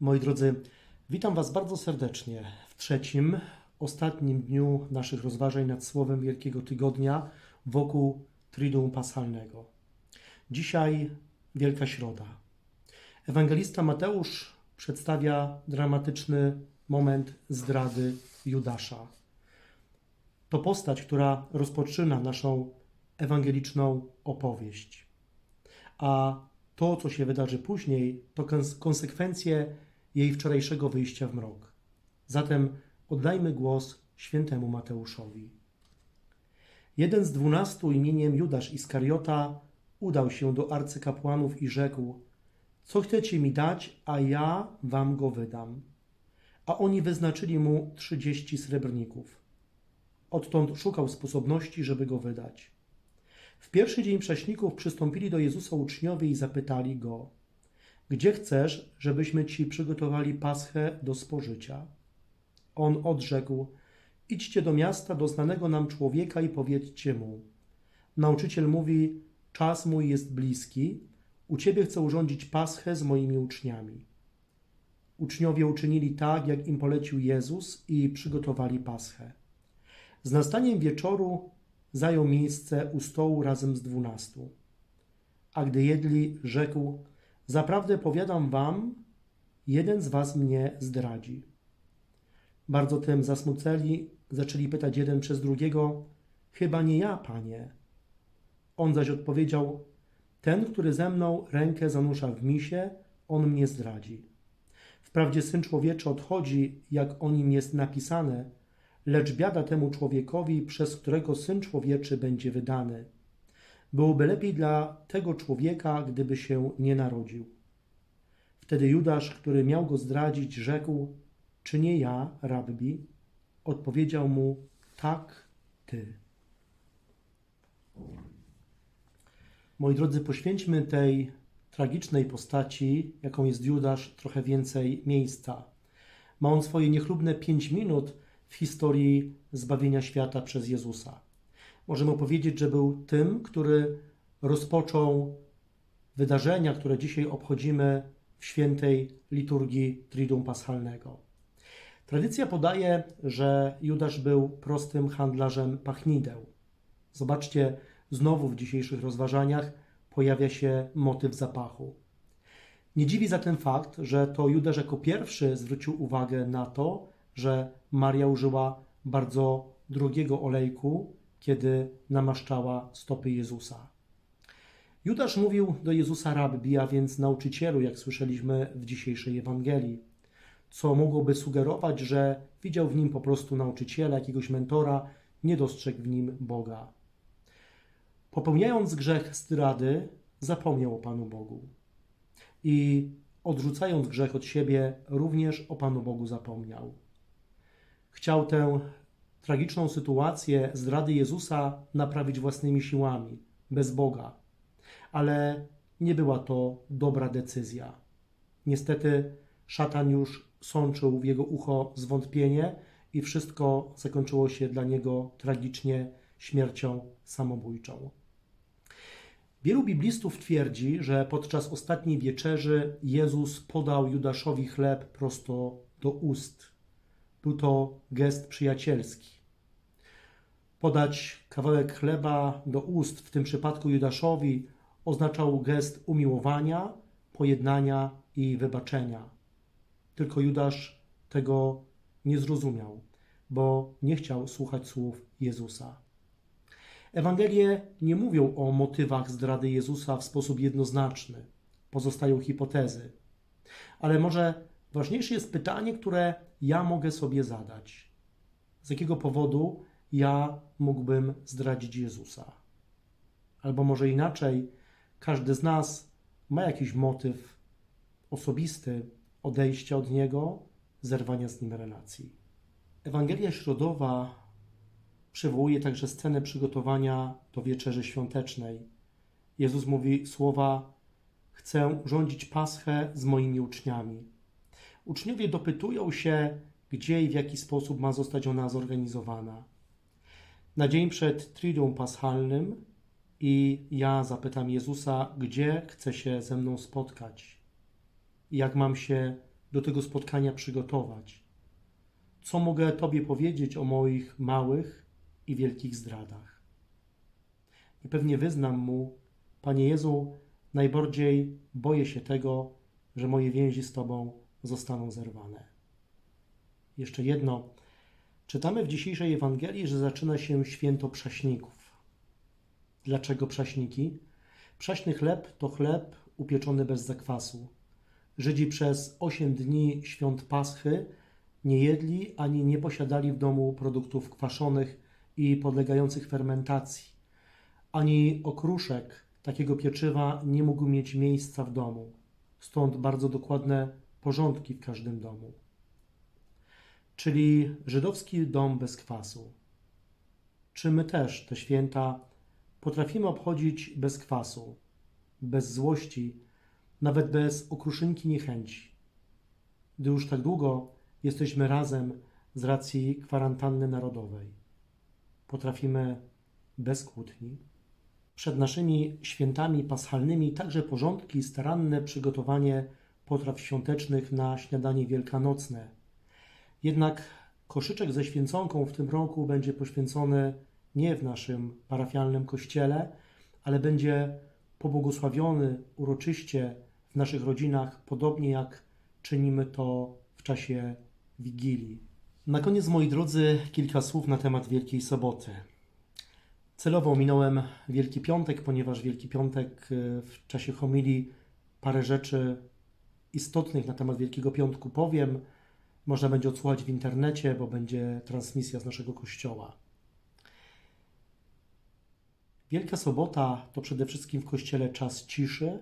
Moi drodzy, witam Was bardzo serdecznie w trzecim, ostatnim dniu naszych rozważań nad Słowem Wielkiego Tygodnia wokół Triduum Paschalnego. Dzisiaj Wielka Środa. Ewangelista Mateusz przedstawia dramatyczny moment zdrady Judasza. To postać, która rozpoczyna naszą ewangeliczną opowieść. A to, co się wydarzy później, to kons- konsekwencje jej wczorajszego wyjścia w mrok. Zatem oddajmy głos świętemu Mateuszowi. Jeden z dwunastu imieniem Judasz Iskariota udał się do arcykapłanów i rzekł: Co chcecie mi dać, a ja wam go wydam. A oni wyznaczyli mu trzydzieści srebrników. Odtąd szukał sposobności, żeby go wydać. W pierwszy dzień prześników przystąpili do Jezusa uczniowie i zapytali go: Gdzie chcesz, żebyśmy ci przygotowali paschę do spożycia? On odrzekł: Idźcie do miasta do znanego nam człowieka i powiedzcie mu: Nauczyciel mówi: Czas mój jest bliski, u ciebie chcę urządzić paschę z moimi uczniami. Uczniowie uczynili tak, jak im polecił Jezus i przygotowali paschę. Z nastaniem wieczoru zajął miejsce u stołu razem z dwunastu. A gdy jedli, rzekł: Zaprawdę powiadam wam, jeden z was mnie zdradzi. Bardzo tym zasmuceni zaczęli pytać jeden przez drugiego: Chyba nie ja, panie. On zaś odpowiedział: Ten, który ze mną rękę zanusza w misie, on mnie zdradzi. Wprawdzie syn człowieczy odchodzi, jak o nim jest napisane, lecz biada temu człowiekowi, przez którego syn człowieczy będzie wydany. Byłoby lepiej dla tego człowieka, gdyby się nie narodził. Wtedy Judasz, który miał go zdradzić, rzekł: Czy nie ja, rabbi? Odpowiedział mu: Tak, ty. Moi drodzy, poświęćmy tej tragicznej postaci, jaką jest Judasz, trochę więcej miejsca. Ma on swoje niechlubne pięć minut w historii zbawienia świata przez Jezusa. Możemy powiedzieć, że był tym, który rozpoczął wydarzenia, które dzisiaj obchodzimy w świętej liturgii Triduum Paschalnego. Tradycja podaje, że Judasz był prostym handlarzem pachnideł. Zobaczcie, znowu w dzisiejszych rozważaniach pojawia się motyw zapachu. Nie dziwi zatem fakt, że to Judasz jako pierwszy zwrócił uwagę na to, że Maria użyła bardzo drogiego olejku, kiedy namaszczała stopy Jezusa. Judasz mówił do Jezusa rabbi, a więc nauczycielu, jak słyszeliśmy w dzisiejszej Ewangelii, co mogłoby sugerować, że widział w nim po prostu nauczyciela, jakiegoś mentora, nie dostrzegł w nim Boga. Popełniając grzech zdrady, zapomniał o Panu Bogu. I odrzucając grzech od siebie, również o Panu Bogu zapomniał. Chciał tę tragiczną sytuację zdrady Jezusa naprawić własnymi siłami, bez Boga. Ale nie była to dobra decyzja. Niestety szatan już sączył w jego ucho zwątpienie i wszystko zakończyło się dla niego tragicznie śmiercią samobójczą. Wielu biblistów twierdzi, że podczas ostatniej wieczerzy Jezus podał Judaszowi chleb prosto do ust. Był to gest przyjacielski. Podać kawałek chleba do ust, w tym przypadku Judaszowi, oznaczał gest umiłowania, pojednania i wybaczenia. Tylko Judasz tego nie zrozumiał, bo nie chciał słuchać słów Jezusa. Ewangelie nie mówią o motywach zdrady Jezusa w sposób jednoznaczny. Pozostają hipotezy. Ale może ważniejsze jest pytanie, które ja mogę sobie zadać. Z jakiego powodu ja mógłbym zdradzić Jezusa? Albo może inaczej, każdy z nas ma jakiś motyw osobisty odejścia od Niego, zerwania z Nim relacji. Ewangelia Środowa przywołuje także scenę przygotowania do wieczerzy świątecznej. Jezus mówi słowa: Chcę urządzić paschę z moimi uczniami. Uczniowie dopytują się, gdzie i w jaki sposób ma zostać ona zorganizowana. Na dzień przed Triduum Paschalnym i ja zapytam Jezusa, gdzie chce się ze mną spotkać, jak mam się do tego spotkania przygotować? Co mogę Tobie powiedzieć o moich małych i wielkich zdradach? I pewnie wyznam Mu, Panie Jezu, najbardziej boję się tego, że moje więzi z Tobą zostaną zerwane. Jeszcze jedno. Czytamy w dzisiejszej Ewangelii, że zaczyna się święto prześników. Dlaczego prześniki? Prześny chleb to chleb upieczony bez zakwasu. Żydzi przez osiem dni świąt Paschy nie jedli ani nie posiadali w domu produktów kwaszonych i podlegających fermentacji. Ani okruszek takiego pieczywa nie mógł mieć miejsca w domu. Stąd bardzo dokładne porządki w każdym domu. Czyli żydowski dom bez kwasu. Czy my też te święta potrafimy obchodzić bez kwasu, bez złości, nawet bez okruszynki niechęci? Gdy już tak długo jesteśmy razem z racji kwarantanny narodowej. Potrafimy bez kłótni. Przed naszymi świętami paschalnymi także porządki i staranne przygotowanie potraw świątecznych na śniadanie wielkanocne. Jednak koszyczek ze święconką w tym roku będzie poświęcony nie w naszym parafialnym kościele, ale będzie pobłogosławiony uroczyście w naszych rodzinach, podobnie jak czynimy to w czasie Wigilii. Na koniec, moi drodzy, kilka słów na temat Wielkiej Soboty. Celowo ominąłem Wielki Piątek, ponieważ Wielki Piątek e, w czasie homilii parę rzeczy istotnych na temat Wielkiego Piątku powiem. Można będzie odsłuchać w internecie, bo będzie transmisja z naszego kościoła. Wielka Sobota to przede wszystkim w kościele czas ciszy,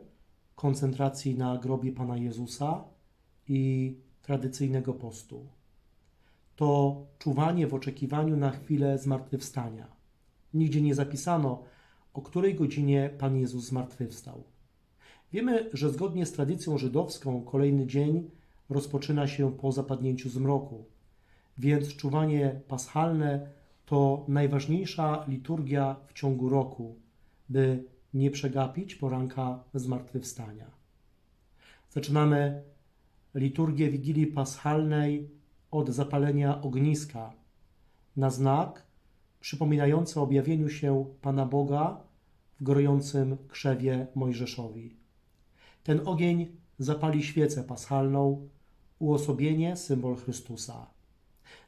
koncentracji na grobie Pana Jezusa i tradycyjnego postu. To czuwanie w oczekiwaniu na chwilę zmartwychwstania. Nigdzie nie zapisano, o której godzinie Pan Jezus zmartwychwstał. Wiemy, że zgodnie z tradycją żydowską kolejny dzień rozpoczyna się po zapadnięciu zmroku, więc czuwanie paschalne to najważniejsza liturgia w ciągu roku, by nie przegapić poranka zmartwychwstania. Zaczynamy liturgię Wigilii Paschalnej od zapalenia ogniska na znak przypominający o objawieniu się Pana Boga w gorującym krzewie Mojżeszowi. Ten ogień zapali świecę paschalną, uosobienie, symbol Chrystusa.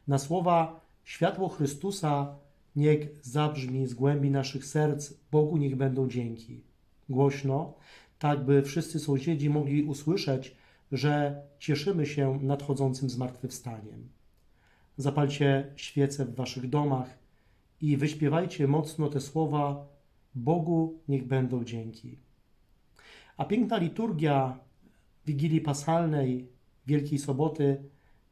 Na słowa światło Chrystusa niech zabrzmi z głębi naszych serc, Bogu niech będą dzięki. Głośno, tak by wszyscy sąsiedzi mogli usłyszeć, że cieszymy się nadchodzącym zmartwychwstaniem. Zapalcie świece w waszych domach i wyśpiewajcie mocno te słowa Bogu niech będą dzięki. A piękna liturgia Wigilii Paschalnej, Wielkiej Soboty,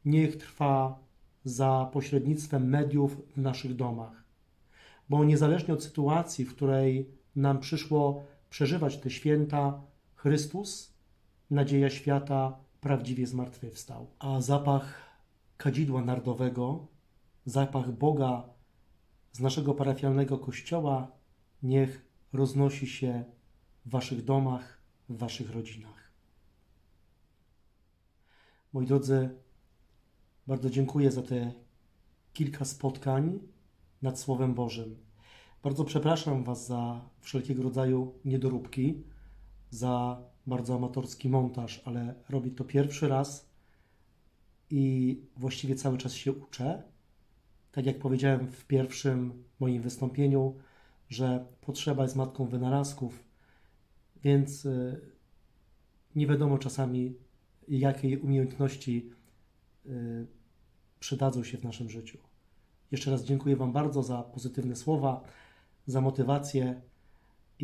niech trwa za pośrednictwem mediów w naszych domach. Bo niezależnie od sytuacji, w której nam przyszło przeżywać te święta, Chrystus, nadzieja świata, prawdziwie zmartwychwstał. A zapach kadzidła narodowego, zapach Boga z naszego parafialnego kościoła, niech roznosi się w waszych domach, w waszych rodzinach. Moi drodzy, bardzo dziękuję za te kilka spotkań nad Słowem Bożym. Bardzo przepraszam Was za wszelkiego rodzaju niedoróbki, za bardzo amatorski montaż, ale robię to pierwszy raz i właściwie cały czas się uczę. Tak jak powiedziałem w pierwszym moim wystąpieniu, że potrzeba jest matką wynalazków, więc y, nie wiadomo czasami, jakiej umiejętności y, przydadzą się w naszym życiu. Jeszcze raz dziękuję Wam bardzo za pozytywne słowa, za motywację